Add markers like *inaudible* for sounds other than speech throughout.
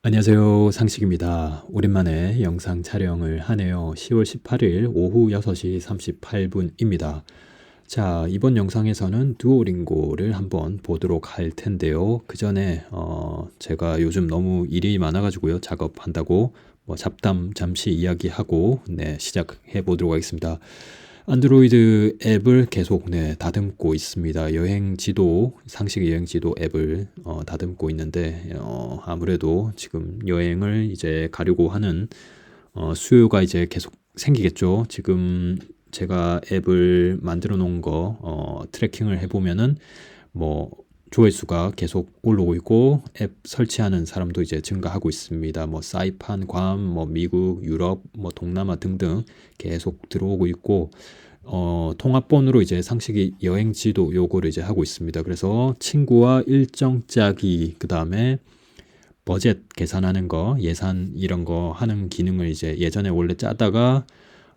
안녕하세요. 상식입니다. 오랜만에 영상 촬영을 하네요. 10월 18일 오후 6시 38분입니다. 자, 이번 영상에서는 두오링고를 한번 보도록 할 텐데요. 그 전에, 어, 제가 요즘 너무 일이 많아가지고요. 작업한다고 뭐 잡담 잠시 이야기하고, 네, 시작해 보도록 하겠습니다. 안드로이드 앱을 계속 네, 다듬고 있습니다. 여행 지도, 상식 여행 지도 앱을 어, 다듬고 있는데 어, 아무래도 지금 여행을 이제 가려고 하는 어, 수요가 이제 계속 생기겠죠. 지금 제가 앱을 만들어 놓은 거 어, 트래킹을 해보면은 뭐 조회수가 계속 올라오고 있고 앱 설치하는 사람도 이제 증가하고 있습니다. 뭐 사이판, 괌, 뭐 미국, 유럽, 뭐 동남아 등등 계속 들어오고 있고 어, 통합본으로 이제 상식이 여행 지도 요거를 이제 하고 있습니다. 그래서 친구와 일정 짜기 그다음에 버젯 계산하는 거, 예산 이런 거 하는 기능을 이제 예전에 원래 짜다가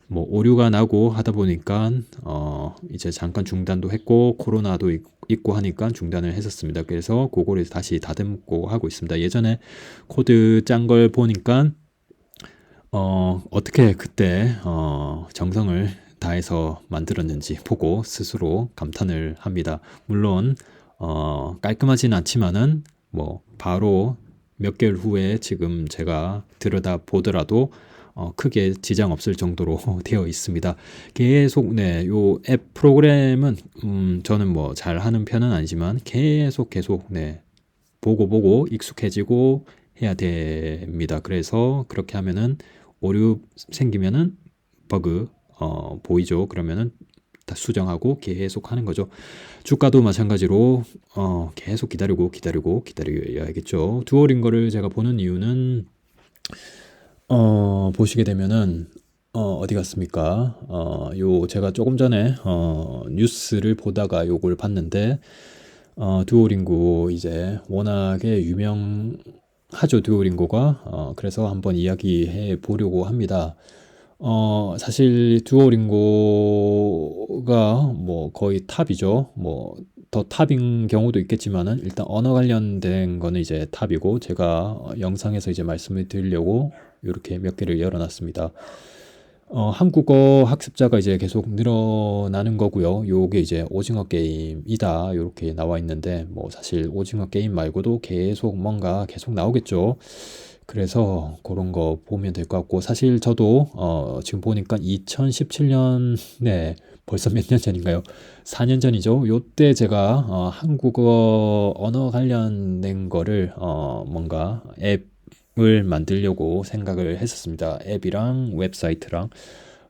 뭐 오류가 나고 하다 보니까 어 이제 잠깐 중단도 했고 코로나도 있고 하니까 중단을 했었습니다. 그래서 그거를 다시 다듬고 하고 있습니다. 예전에 코드 짠 걸 보니까 어 어떻게 그때 어 정성을 다해서 만들었는지 보고 스스로 감탄을 합니다. 물론 어 깔끔하진 않지만은 뭐 바로 몇 개월 후에 지금 제가 들여다 보더라도 어, 크게 지장 없을 정도로 *laughs* 되어 있습니다. 계속 네, 요 앱 프로그램은 음, 저는 뭐 잘 하는 편은 아니지만 계속 계속 네, 보고 보고 익숙해지고 해야 됩니다. 그래서 그렇게 하면은 오류 생기면은 버그 어, 보이죠. 그러면은 다 수정하고 계속 하는 거죠. 주가도 마찬가지로 어, 계속 기다리고 기다리고 기다려야겠죠. 두어링 거를 제가 보는 이유는 어, 보시게 되면은 어, 어디 갔습니까? 어, 요 제가 조금 전에 어, 뉴스를 보다가 요걸 봤는데 어, 두오링고 이제 워낙에 유명하죠 두오링고가 어, 그래서 한번 이야기해 보려고 합니다. 어, 사실 두오링고가 뭐 거의 탑이죠. 뭐 더 탑인 경우도 있겠지만은 일단 언어 관련된 거는 이제 탑이고 제가 영상에서 이제 말씀을 드리려고 이렇게 몇 개를 열어놨습니다. 어, 한국어 학습자가 이제 계속 늘어나는 거고요. 요게 이제 오징어 게임이다. 이렇게 나와 있는데 뭐 사실 오징어 게임 말고도 계속 뭔가 계속 나오겠죠. 그래서 그런 거 보면 될 것 같고 사실 저도 어, 지금 보니까 2017년에 벌써 몇 년 전인가요? 4년 전이죠. 요때 제가 어, 한국어 언어 관련된 거를 어, 뭔가 앱을 만들려고 생각을 했었습니다. 앱이랑 웹사이트랑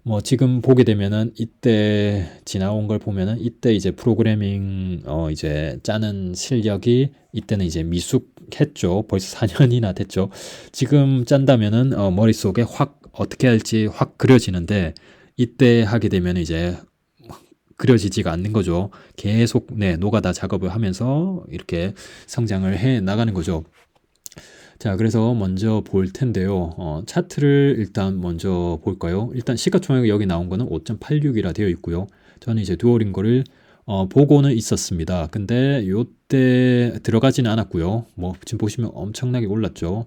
뭐 지금 보게 되면은 이때 지나온 걸 보면은 이때 이제 프로그래밍 어 이제 짜는 실력이 이때는 이제 미숙 했죠. 벌써 4년이나 됐죠. 지금 짠다면은 어 머릿속에 확 어떻게 할지 확 그려지는데 이때 하게 되면 이제 그려지지가 않는 거죠. 계속 네, 노가다 작업을 하면서 이렇게 성장을 해 나가는 거죠. 자, 그래서 먼저 볼 텐데요. 어, 차트를 일단 먼저 볼까요? 일단 시가총액 여기 나온 거는 5.86이라 되어 있고요. 저는 이제 두어링거를 어, 보고는 있었습니다. 근데 요때 들어가지는 않았고요. 뭐 지금 보시면 엄청나게 올랐죠.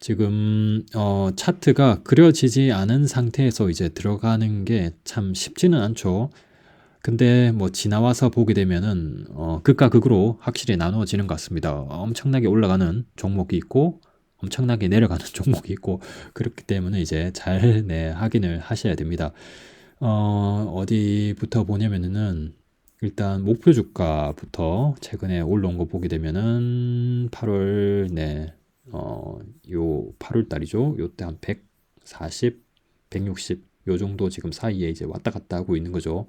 지금 어, 차트가 그려지지 않은 상태에서 이제 들어가는 게 참 쉽지는 않죠. 근데 뭐 지나와서 보게 되면은 어, 극과 극으로 확실히 나누어지는 것 같습니다. 엄청나게 올라가는 종목이 있고 엄청나게 내려가는 *laughs* 종목이 있고 그렇기 때문에 이제 잘 네, 확인을 하셔야 됩니다. 어, 어디부터 보냐면은 일단 목표 주가부터 최근에 올라온 거 보게 되면은 8월 네. 어, 요 8월 달이죠. 요때 한 140, 160 요 정도 지금 사이에 이제 왔다 갔다 하고 있는 거죠.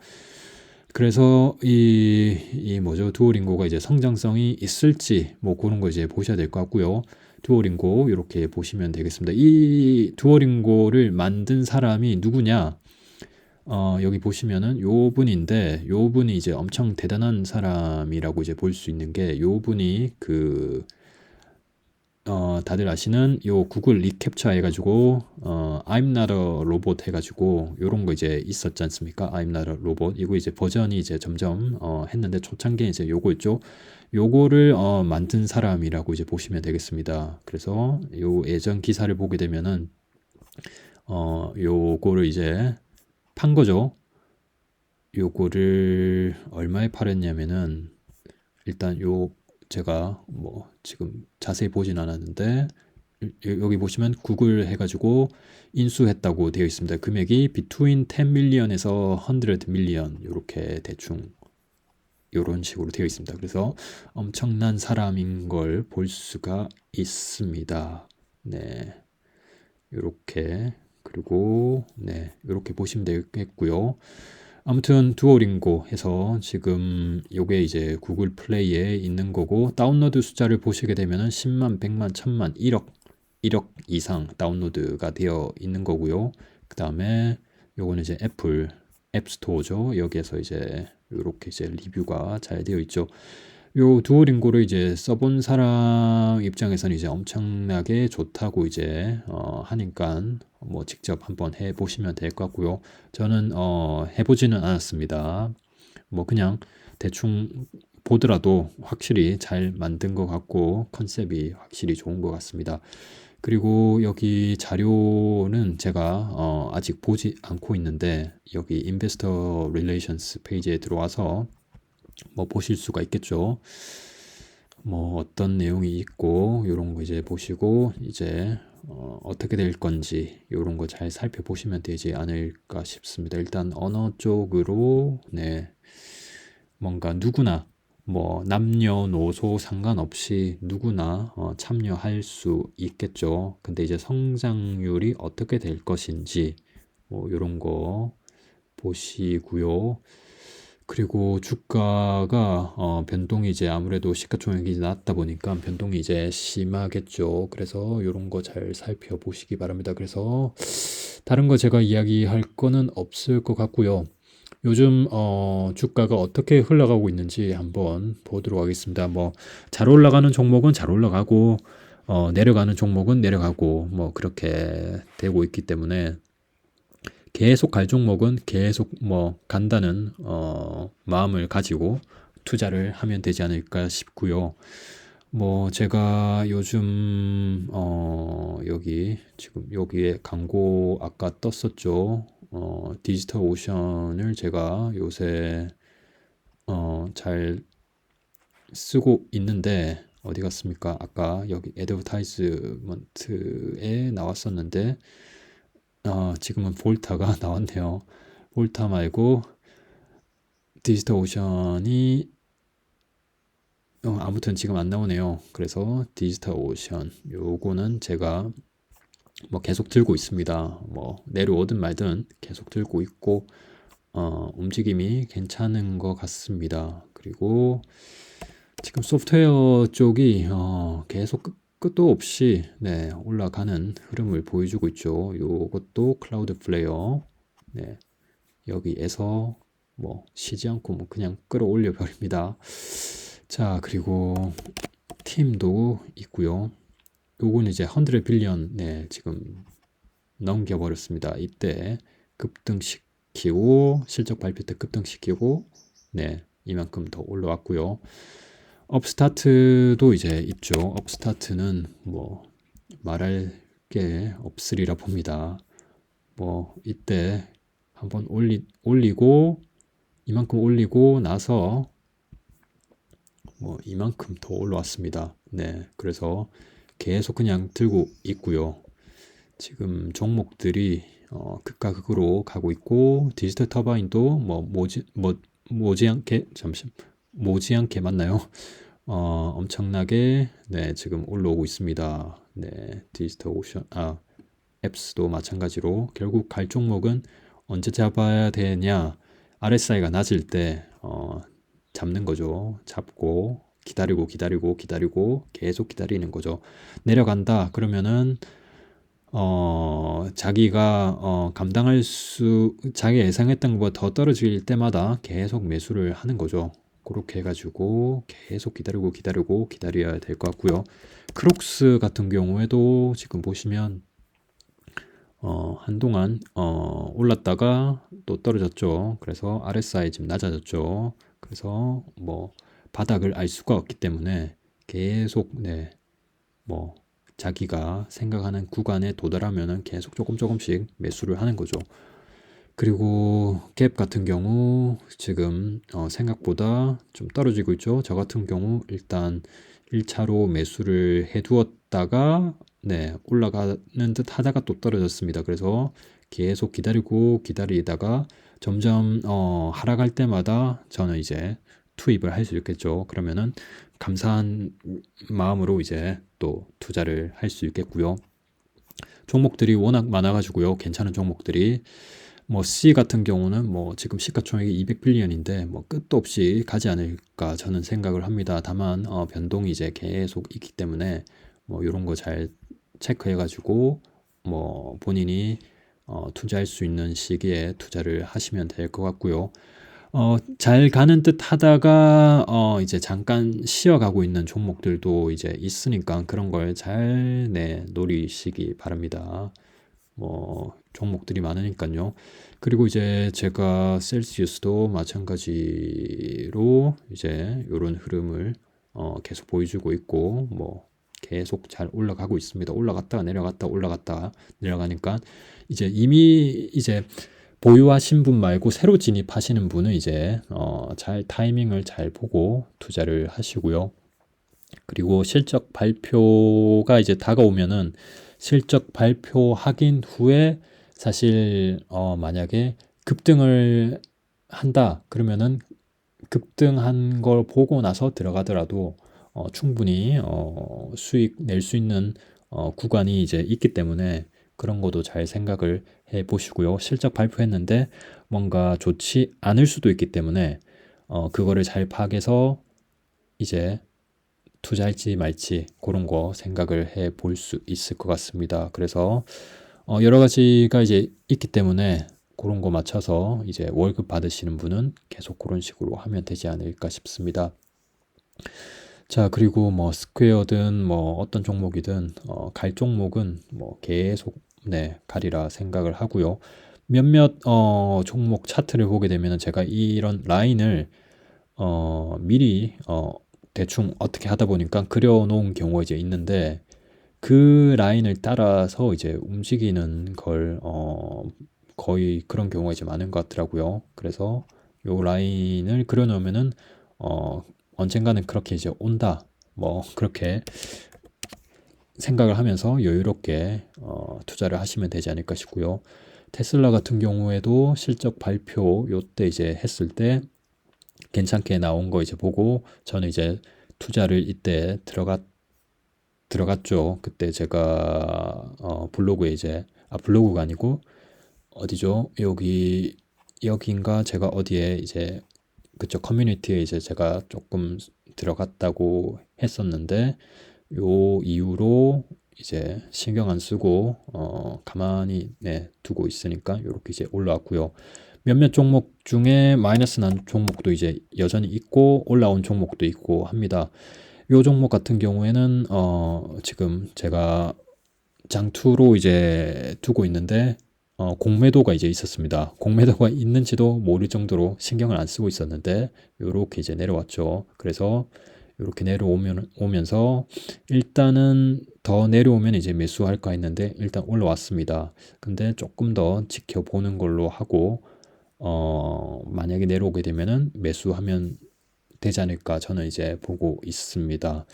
그래서 이, 이 뭐죠? 두오링고가 이제 성장성이 있을지 뭐 그런 거 이제 보셔야 될 것 같고요. 두오링고 이렇게 보시면 되겠습니다. 이 두오링고를 만든 사람이 누구냐? 어, 여기 보시면은 요 분인데 요 분이 이제 엄청 대단한 사람이라고 이제 볼 수 있는 게 요 분이 그 어, 다들 아시는 요 구글 리캡처 해가지고 어, I'm not a robot 해가지고 요런 거 이제 있었지 않습니까? I'm not a robot 이거 이제 버전이 이제 점점 어, 했는데 초창기에 이제 요거였죠. 요거를 어, 만든 사람이라고 이제 보시면 되겠습니다. 그래서 요 예전 기사를 보게 되면은 어, 요거를 이제 판 거죠. 요거를 얼마에 팔았냐면은 일단 요 제가 뭐 지금 자세히 보진 않았는데 여기 보시면 구글 해가지고 인수했다고 되어 있습니다. 금액이 between 10 million에서 100 million 이렇게 대충 이런 식으로 되어 있습니다. 그래서 엄청난 사람인 걸 볼 수가 있습니다. 네, 이렇게 그리고 네 이렇게 보시면 되겠고요. 아무튼 두오링고 해서 지금 요게 이제 구글 플레이에 있는 거고 다운로드 숫자를 보시게 되면은 10만, 100만, 1000만, 1억, 1억 이상 다운로드가 되어 있는 거고요. 그 다음에 요거는 이제 애플 앱스토어죠. 여기에서 이제 이렇게 이제 리뷰가 잘 되어 있죠. 요 두오링고를 이제 써본 사람 입장에서는 이제 엄청나게 좋다고 이제 어 하니까 뭐 직접 한번 해 보시면 될 것 같고요. 저는 어 해보지는 않았습니다. 뭐 그냥 대충 보더라도 확실히 잘 만든 것 같고 컨셉이 확실히 좋은 것 같습니다. 그리고 여기 자료는 제가 어 아직 보지 않고 있는데 여기 인베스터 릴레이션스 페이지에 들어와서 뭐 보실 수가 있겠죠. 뭐 어떤 내용이 있고 이런 거 이제 보시고 이제 어, 어떻게 될 건지 이런 거 잘 살펴보시면 되지 않을까 싶습니다. 일단 언어 쪽으로 네 뭔가 누구나 뭐 남녀노소 상관없이 누구나 어, 참여할 수 있겠죠. 근데 이제 성장률이 어떻게 될 것인지 뭐 이런 거 보시고요. 그리고 주가가 어, 변동이 이제 아무래도 시가총액이 낮다 보니까 변동이 이제 심하겠죠. 그래서 이런 거 잘 살펴보시기 바랍니다. 그래서 다른 거 제가 이야기할 거는 없을 것 같고요. 요즘 어, 주가가 어떻게 흘러가고 있는지 한번 보도록 하겠습니다. 뭐 잘 올라가는 종목은 잘 올라가고 어, 내려가는 종목은 내려가고 뭐 그렇게 되고 있기 때문에 계속 갈 종목은 계속 뭐 간다는 어, 마음을 가지고 투자를 하면 되지 않을까 싶고요. 뭐 제가 요즘 어 여기 지금 여기에 광고 아까 떴었죠. 어 디지털 오션을 제가 요새 어 잘 쓰고 있는데 어디 갔습니까? 아까 여기 애드버타이즈먼트에 나왔었는데 어, 지금은 볼타가 *laughs* 나왔네요. 볼타 말고 디지털 오션이 어, 아무튼 지금 안 나오네요. 그래서 디지털 오션 요거는 제가 뭐 계속 들고 있습니다. 뭐 내려오든 말든 계속 들고 있고 어, 움직임이 괜찮은 것 같습니다. 그리고 지금 소프트웨어 쪽이 어, 계속 끝도 없이 네, 올라가는 흐름을 보여주고 있죠. 요것도 클라우드 플레이어 네, 여기에서 뭐 쉬지 않고 뭐 그냥 끌어올려 버립니다. 자 그리고 팀도 있고요. 요거는 이제 100 빌리언 네, 지금 넘겨 버렸습니다. 이때 급등시키고 실적 발표 때 급등시키고 네 이만큼 더 올라왔고요. 업스타트도 이제 있죠. 업스타트는 뭐 말할 게 없으리라 봅니다. 뭐 이때 한번 올리, 올리고 이만큼 올리고 나서 뭐 이만큼 더 올라왔습니다. 네. 그래서 계속 그냥 들고 있고요. 지금 종목들이 어, 극과 극으로 가고 있고 디지털 터바인도 뭐 모지 뭐 모지 않게 잠시 모지않게 맞나요? *laughs* 어, 엄청나게 네, 지금 올라오고 있습니다. 네, 디지털 오션 아 앱스도 마찬가지로 결국 갈 종목은 언제 잡아야 되냐? RSI가 낮을 때 어, 잡는 거죠. 잡고 기다리고 기다리고 기다리고 계속 기다리는 거죠. 내려간다 그러면은 어, 자기가 어, 감당할 수 자기 예상했던 것보다 더 떨어질 때마다 계속 매수를 하는 거죠. 그렇게 해가지고 계속 기다리고 기다리고 기다려야 될 것 같고요. 크록스 같은 경우에도 지금 보시면 어, 한동안 어, 올랐다가 또 떨어졌죠. 그래서 RSI 지금 낮아졌죠. 그래서 뭐 바닥을 알 수가 없기 때문에 계속 네, 뭐 자기가 생각하는 구간에 도달하면은 계속 조금 조금씩 매수를 하는 거죠. 그리고 갭 같은 경우 지금 어, 생각보다 좀 떨어지고 있죠. 저 같은 경우 일단 1차로 매수를 해두었다가 네, 올라가는 듯 하다가 또 떨어졌습니다. 그래서 계속 기다리고 기다리다가 점점 어, 하락할 때마다 저는 이제 투입을 할 수 있겠죠. 그러면은 감사한 마음으로 이제 또 투자를 할 수 있겠고요. 종목들이 워낙 많아가지고요. 괜찮은 종목들이 뭐 C 같은 경우는 뭐 지금 시가총액이 200빌리언인데 뭐 끝도 없이 가지 않을까 저는 생각을 합니다. 다만 어, 변동이 이제 계속 있기 때문에 뭐 이런 거 잘 체크해가지고 뭐 본인이 어, 투자할 수 있는 시기에 투자를 하시면 될 것 같고요. 어, 잘 가는 듯 하다가 어, 이제 잠깐 쉬어가고 있는 종목들도 이제 있으니까 그런 걸 잘 네, 노리시기 바랍니다. 뭐 종목들이 많으니까요. 그리고 이제 제가 셀시우스도 마찬가지로 이제 이런 흐름을 어, 계속 보여주고 있고 뭐 계속 잘 올라가고 있습니다. 올라갔다가 내려갔다 올라갔다 내려가니까 이제 이미 이제 보유하신 분 말고 새로 진입하시는 분은 이제 어, 잘 타이밍을 잘 보고 투자를 하시고요. 그리고 실적 발표가 이제 다가오면은 실적 발표 확인 후에 사실 어 만약에 급등을 한다 그러면은 급등한 걸 보고 나서 들어가더라도 어 충분히 어 수익 낼 수 있는 어 구간이 이제 있기 때문에 그런 것도 잘 생각을 해 보시고요. 실적 발표했는데 뭔가 좋지 않을 수도 있기 때문에 어 그거를 잘 파악해서 이제 투자할지 말지 그런 거 생각을 해 볼 수 있을 것 같습니다. 그래서 어 여러 가지가 이제 있기 때문에 그런 거 맞춰서 이제 월급 받으시는 분은 계속 그런 식으로 하면 되지 않을까 싶습니다. 자, 그리고 뭐 스퀘어든 뭐 어떤 종목이든 어, 갈 종목은 뭐 계속 네, 가리라 생각을 하고요. 몇몇 어, 종목 차트를 보게 되면 제가 이런 라인을 어, 미리 어, 대충 어떻게 하다 보니까 그려놓은 경우가 이제 있는데 그 라인을 따라서 이제 움직이는 걸 어, 거의 그런 경우가 이제 많은 것 같더라고요. 그래서 요 라인을 그려놓으면은 어, 언젠가는 그렇게 이제 온다. 뭐 그렇게 생각을 하면서 여유롭게 어, 투자를 하시면 되지 않을까 싶고요. 테슬라 같은 경우에도 실적 발표 요때 이제 했을 때 괜찮게 나온 거 이제 보고 저는 이제 투자를 이때 들어갔 들어갔죠. 그때 제가 어, 블로그에 이제 아 블로그가 아니고 어디죠? 여기 여기인가 제가 어디에 이제 그쪽 커뮤니티에 이제 제가 조금 들어갔다고 했었는데 요 이후로 이제 신경 안 쓰고 어 가만히 네 두고 있으니까 이렇게 이제 올라왔고요. 몇몇 종목 중에 마이너스 난 종목도 이제 여전히 있고 올라온 종목도 있고 합니다. 요 종목 같은 경우에는 어 지금 제가 장투로 이제 두고 있는데 어 공매도가 이제 있었습니다. 공매도가 있는지도 모를 정도로 신경을 안 쓰고 있었는데 요렇게 이제 내려왔죠. 그래서 요렇게 내려오면 오면서 일단은 더 내려오면 이제 매수할까 했는데 일단 올라왔습니다. 근데 조금 더 지켜보는 걸로 하고 어, 만약에 내려오게 되면은 매수하면 되지 않을까 저는 이제 보고 있습니다.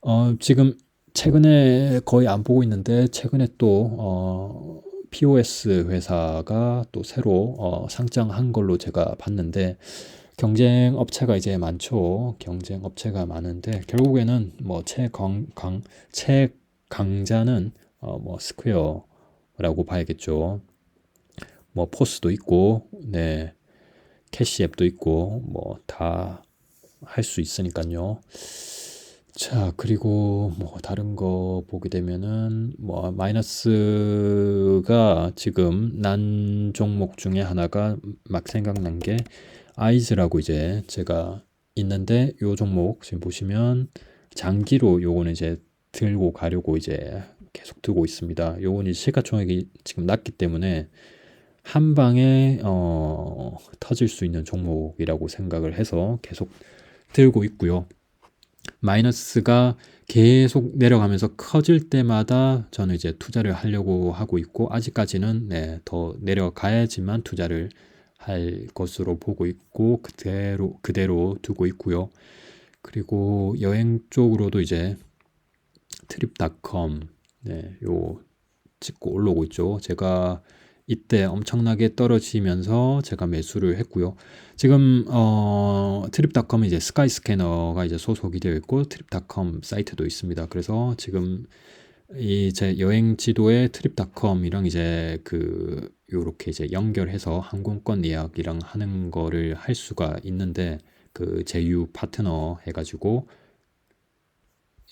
어, 지금 최근에 거의 안 보고 있는데 최근에 또 어, POS 회사가 또 새로 어, 상장한 걸로 제가 봤는데 경쟁 업체가 이제 많죠. 경쟁 업체가 많은데 결국에는 뭐 최강 강 최강자는 어, 뭐 스퀘어라고 봐야겠죠. 뭐 포스도 있고 네 캐시 앱도 있고 뭐 다 할 수 있으니까요. 자 그리고 뭐 다른 거 보게 되면은 뭐 마이너스가 지금 난 종목 중에 하나가 막 생각난 게 아이즈라고 이제 제가 있는데 요 종목 지금 보시면 장기로 요거는 이제 들고 가려고 이제 계속 두고 있습니다. 요거는 시가총액이 지금 낮기 때문에 한 방에 어, 터질 수 있는 종목이라고 생각을 해서 계속 들고 있고요. 마이너스가 계속 내려가면서 커질 때마다 저는 이제 투자를 하려고 하고 있고 아직까지는 네, 더 내려가야지만 투자를 할 것으로 보고 있고 그대로 그대로 두고 있고요. 그리고 여행 쪽으로도 이제 트립닷컴 네, 요 찍고 올라오고 있죠. 제가 이때 엄청나게 떨어지면서 제가 매수를 했고요. 지금 어, 트립닷컴은 이제 스카이 스캐너가 이제 소속이 되어 있고 트립닷컴 사이트도 있습니다. 그래서 지금 이 제 여행 지도에 트립닷컴이랑 이제 그 요렇게 이제 연결해서 항공권 예약이랑 하는 거를 할 수가 있는데 그 제휴 파트너 해가지고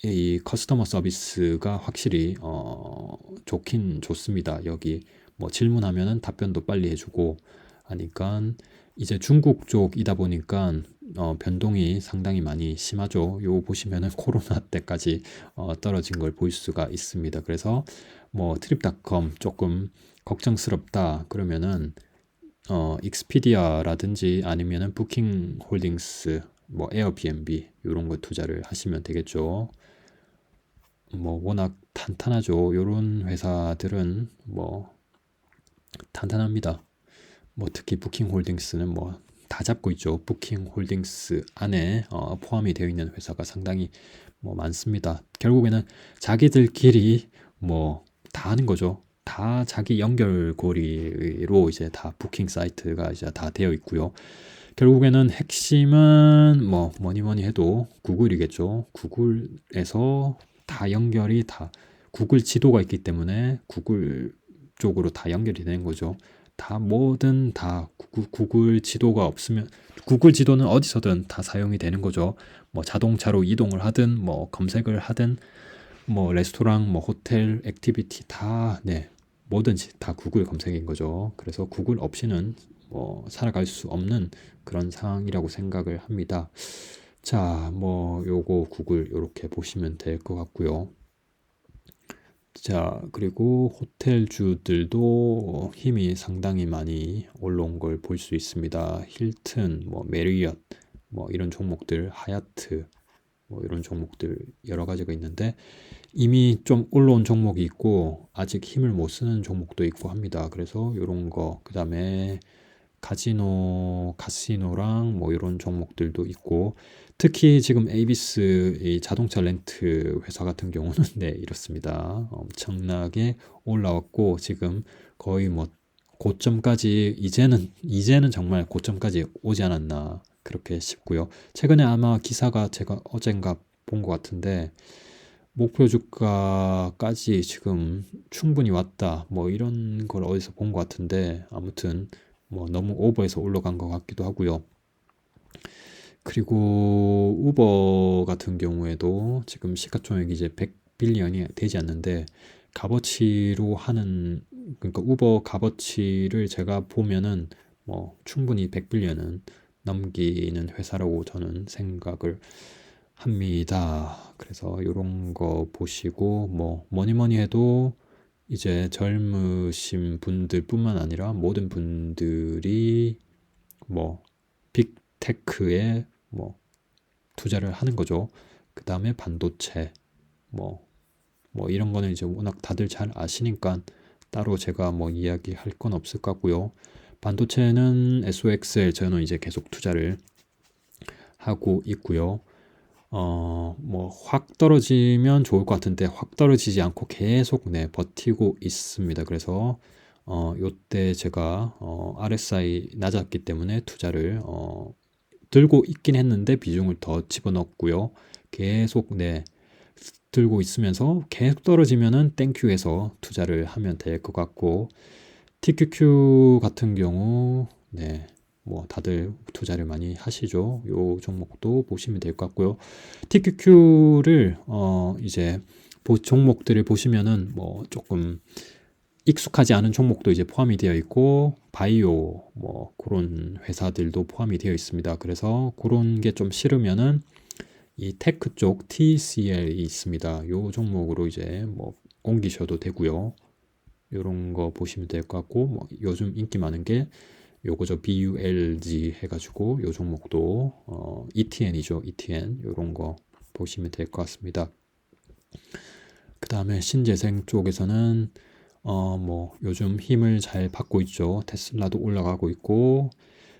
이 커스터머 서비스가 확실히 어 좋긴 좋습니다. 여기 뭐 질문하면은 답변도 빨리 해주고 하니까 이제 중국 쪽이다 보니까 어 변동이 상당히 많이 심하죠. 요 보시면은 *laughs* 코로나 때까지 어 떨어진 걸 볼 수가 있습니다. 그래서 뭐 트립닷컴 조금 걱정스럽다 그러면은 어 익스피디아라든지 아니면은 부킹 홀딩스 뭐 에어비앤비 요런 거 투자를 하시면 되겠죠. 뭐 워낙 탄탄하죠. 요런 회사들은 뭐 탄탄합니다. 뭐 특히 부킹 홀딩스는 뭐 다 잡고 있죠. 부킹 홀딩스 안에 어, 포함이 되어 있는 회사가 상당히 뭐 많습니다. 결국에는 자기들끼리 뭐 다 하는 거죠. 다 자기 연결고리로 이제 다 부킹 사이트가 이제 다 되어 있고요. 결국에는 핵심은 뭐 뭐니 뭐니 해도 구글이겠죠. 구글에서 다 연결이 다 구글 지도가 있기 때문에 구글 쪽으로 다 연결이 되는 거죠. 다 뭐든 다 구글, 지도가 없으면 구글 지도는 어디서든 다 사용이 되는 거죠. 뭐 자동차로 이동을 하든 뭐 검색을 하든 뭐 레스토랑, 뭐 호텔, 액티비티 다 네. 뭐든지 다 구글 검색인 거죠. 그래서 구글 없이는 뭐 살아갈 수 없는 그런 상황이라고 생각을 합니다. 자, 뭐 요거 구글 요렇게 보시면 될 것 같고요. 자, 그리고 호텔주들도 힘이 상당히 많이 올라온 걸 볼 수 있습니다. 힐튼, 뭐 메리엇, 뭐 이런 종목들, 하얏트, 뭐 이런 종목들 여러 가지가 있는데 이미 좀 올라온 종목이 있고 아직 힘을 못 쓰는 종목도 있고 합니다. 그래서 이런 거, 그 다음에 카지노, 카시노랑 뭐 이런 종목들도 있고 특히 지금 에이비스 이 자동차 렌트 회사 같은 경우는 *laughs* 네 이렇습니다. 엄청나게 올라왔고 지금 거의 뭐 고점까지 이제는 이제는 정말 고점까지 오지 않았나 그렇게 싶고요. 최근에 아마 기사가 제가 어젠가 본 것 같은데 목표 주가까지 지금 충분히 왔다 뭐 이런 걸 어디서 본 것 같은데 아무튼 뭐 너무 오버해서 올라간 것 같기도 하고요. 그리고 우버 같은 경우에도 지금 시가총액이 이제 100빌리언이 되지 않는데 값어치로 하는 그러니까 우버 값어치를 제가 보면은 뭐 충분히 100빌리언은 넘기는 회사라고 저는 생각을 합니다. 그래서 이런 거 보시고 뭐 뭐니 뭐니 해도 이제 젊으신 분들뿐만 아니라 모든 분들이 뭐 빅테크에 뭐 투자를 하는 거죠. 그 다음에 반도체 뭐, 뭐 이런 거는 이제 워낙 다들 잘 아시니까 따로 제가 뭐 이야기할 건 없을 것 같고요. 반도체는 SOX에 저는 이제 계속 투자를 하고 있고요. 어, 뭐, 확 떨어지면 좋을 것 같은데, 확 떨어지지 않고 계속, 네, 버티고 있습니다. 그래서, 어, 요때 제가, 어, RSI 낮았기 때문에 투자를, 어, 들고 있긴 했는데 비중을 더 집어넣고요. 계속 네 들고 있으면서 계속 떨어지면은 땡큐해서 투자를 하면 될 것 같고 TQQ 같은 경우 네. 뭐 다들 투자를 많이 하시죠. 요 종목도 보시면 될 것 같고요. TQQ를 어 이제 종목들을 보시면은 뭐 조금 익숙하지 않은 종목도 이제 포함이 되어 있고 바이오 뭐 그런 회사들도 포함이 되어 있습니다. 그래서 그런 게 좀 싫으면은 이 테크 쪽 TCL이 있습니다. 요 종목으로 이제 뭐 옮기셔도 되고요. 요런 거 보시면 될 것 같고 뭐 요즘 인기 많은 게 요거죠 BULG 해가지고 요 종목도 어, ETN이죠 ETN 요런 거 보시면 될 것 같습니다. 그 다음에 신재생 쪽에서는 어, 뭐 요즘 힘을 잘 받고 있죠. 테슬라도 올라가고 있고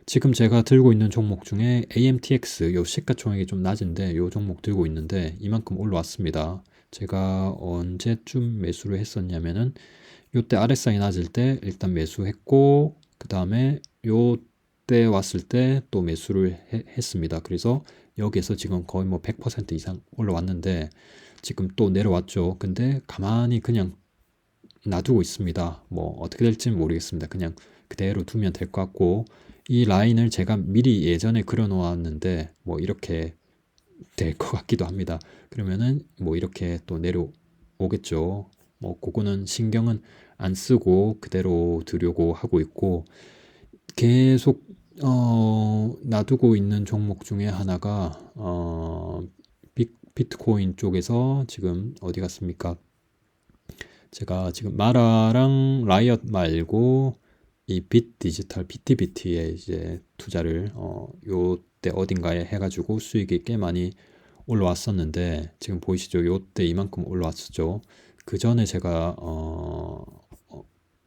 지금 제가 들고 있는 종목 중에 AMTX 요 시가총액이 좀 낮은데 요 종목 들고 있는데 이만큼 올라왔습니다. 제가 언제쯤 매수를 했었냐면은 요때 RSI 낮을 때 일단 매수했고 그 다음에 요때 왔을 때 또 매수를 해, 했습니다. 그래서 여기에서 지금 거의 뭐 100% 이상 올라왔는데 지금 또 내려왔죠. 근데 가만히 그냥 놔두고 있습니다. 뭐 어떻게 될지는 모르겠습니다. 그냥 그대로 두면 될 것 같고 이 라인을 제가 미리 예전에 그려 놓았는데 뭐 이렇게 될 것 같기도 합니다. 그러면은 뭐 이렇게 또 내려오겠죠. 뭐 그거는 신경은 안 쓰고 그대로 두려고 하고 있고 계속 어, 놔두고 있는 종목 중에 하나가 어, 비트코인 쪽에서 지금 어디 갔습니까? 제가 지금 마라랑 라이엇 말고 이 빗 디지털 비티비티에 이제 투자를 어 요때 어딘가에 해가지고 수익이 꽤 많이 올라왔었는데 지금 보이시죠? 요때 이만큼 올라왔었죠. 그 전에 제가 어, 어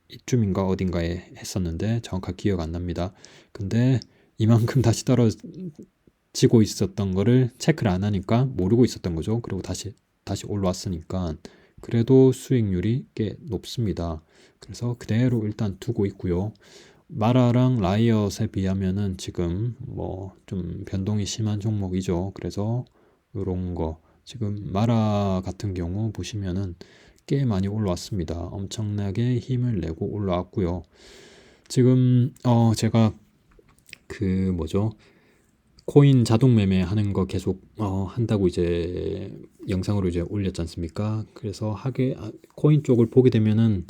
이쯤인가 어딘가에 했었는데 정확하게 기억 안 납니다. 근데 이만큼 *laughs* 다시 떨어지고 있었던 거를 체크를 안 하니까 모르고 있었던 거죠. 그리고 다시 다시 올라왔으니까 그래도 수익률이 꽤 높습니다. 그래서 그대로 일단 두고 있고요. 마라랑 라이엇에 비하면은 지금 뭐 좀 변동이 심한 종목이죠. 그래서 이런 거 지금 마라 같은 경우 보시면은 꽤 많이 올라왔습니다. 엄청나게 힘을 내고 올라왔고요. 지금 어 제가 그 뭐죠? 코인 자동 매매 하는 거 계속 어, 한다고 이제 영상으로 이제 올렸지 않습니까? 그래서 하게 아, 코인 쪽을 보게 되면은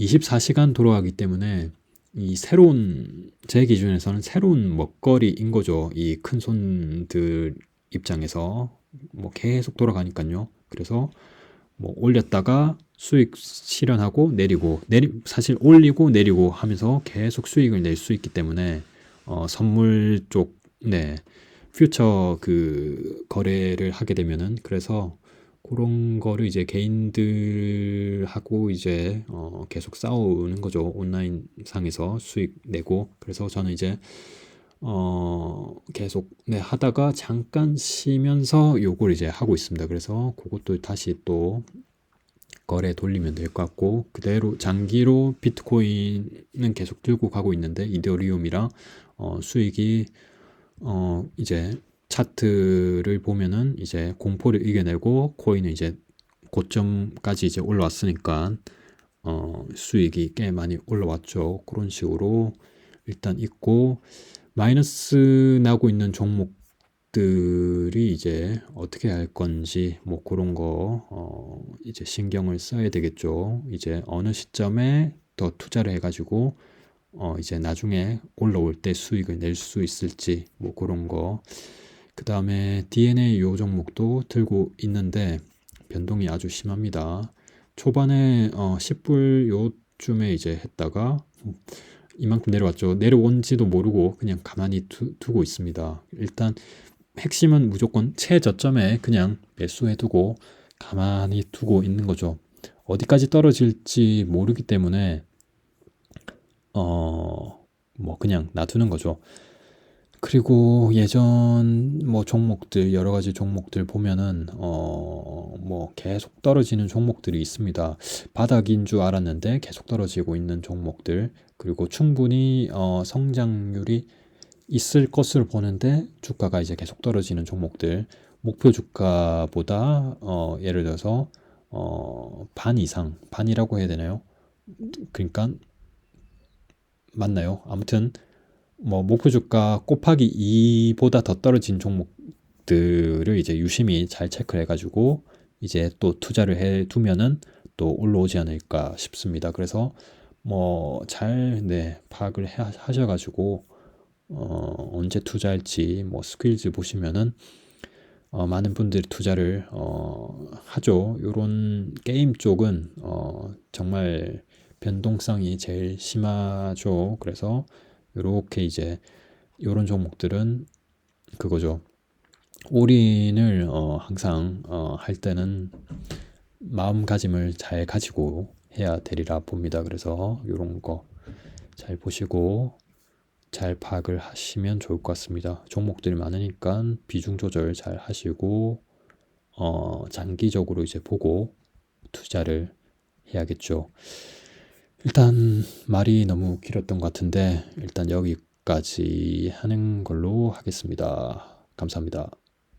24시간 돌아가기 때문에 이 새로운 제 기준에서는 새로운 먹거리인 거죠. 이 큰 손들 입장에서 뭐 계속 돌아가니까요. 그래서 뭐 올렸다가 수익 실현하고 내리고 내리 사실 올리고 내리고 하면서 계속 수익을 낼 수 있기 때문에 어 선물 쪽 네. 퓨처 그 거래를 하게 되면은 그래서 그런 거를 이제 개인들하고 이제 어 계속 싸우는 거죠. 온라인 상에서 수익 내고. 그래서 저는 이제 어 계속 네 하다가 잠깐 쉬면서 요걸 이제 하고 있습니다. 그래서 그것도 다시 또 거래 돌리면 될 것 같고 그대로 장기로 비트코인은 계속 들고 가고 있는데 이더리움이랑 어 수익이 어 이제 차트를 보면은 이제 공포를 이겨내고 코인은 이제 고점까지 이제 올라왔으니까 어 수익이 꽤 많이 올라왔죠. 그런 식으로 일단 있고 마이너스 나고 있는 종목들이 이제 어떻게 할 건지 뭐 그런 거 어 이제 신경을 써야 되겠죠. 이제 어느 시점에 더 투자를 해가지고 어 이제 나중에 올라올 때 수익을 낼 수 있을지 뭐 그런 거. 그 다음에 DNA 요 종목도 들고 있는데 변동이 아주 심합니다. 초반에 어 10불 요쯤에 이제 했다가 이만큼 내려왔죠. 내려온지도 모르고 그냥 가만히 두, 두고 있습니다. 일단 핵심은 무조건 최저점에 그냥 매수해두고 가만히 두고 있는 거죠. 어디까지 떨어질지 모르기 때문에 어, 뭐 그냥 놔두는 거죠. 그리고 예전 뭐 종목들 여러 가지 종목들 보면은 어 뭐 계속 떨어지는 종목들이 있습니다. 바닥인 줄 알았는데 계속 떨어지고 있는 종목들 그리고 충분히 어 성장률이 있을 것으로 보는데 주가가 이제 계속 떨어지는 종목들 목표 주가보다 어 예를 들어서 어 반 이상 반이라고 해야 되나요? 그러니까 맞나요? 아무튼 뭐 목표 주가 곱하기 2보다 더 떨어진 종목들을 이제 유심히 잘 체크를 해가지고 이제 또 투자를 해 두면은 또 올라오지 않을까 싶습니다. 그래서 뭐 잘 네, 파악을 해, 하셔 가지고 어, 언제 투자할지 뭐 스킬즈 보시면은 어, 많은 분들이 투자를 어, 하죠. 요런 게임 쪽은 어, 정말 변동성이 제일 심하죠. 그래서 요렇게 이제 요런 종목들은 그거죠. 올인을 어, 항상 어, 할 때는 마음가짐을 잘 가지고 해야 되리라 봅니다. 그래서 요런 거 잘 보시고 잘 파악을 하시면 좋을 것 같습니다. 종목들이 많으니까 비중 조절 잘 하시고 어, 장기적으로 이제 보고 투자를 해야겠죠. 일단 말이 너무 길었던 것 같은데 일단 여기까지 하는 걸로 하겠습니다. 감사합니다.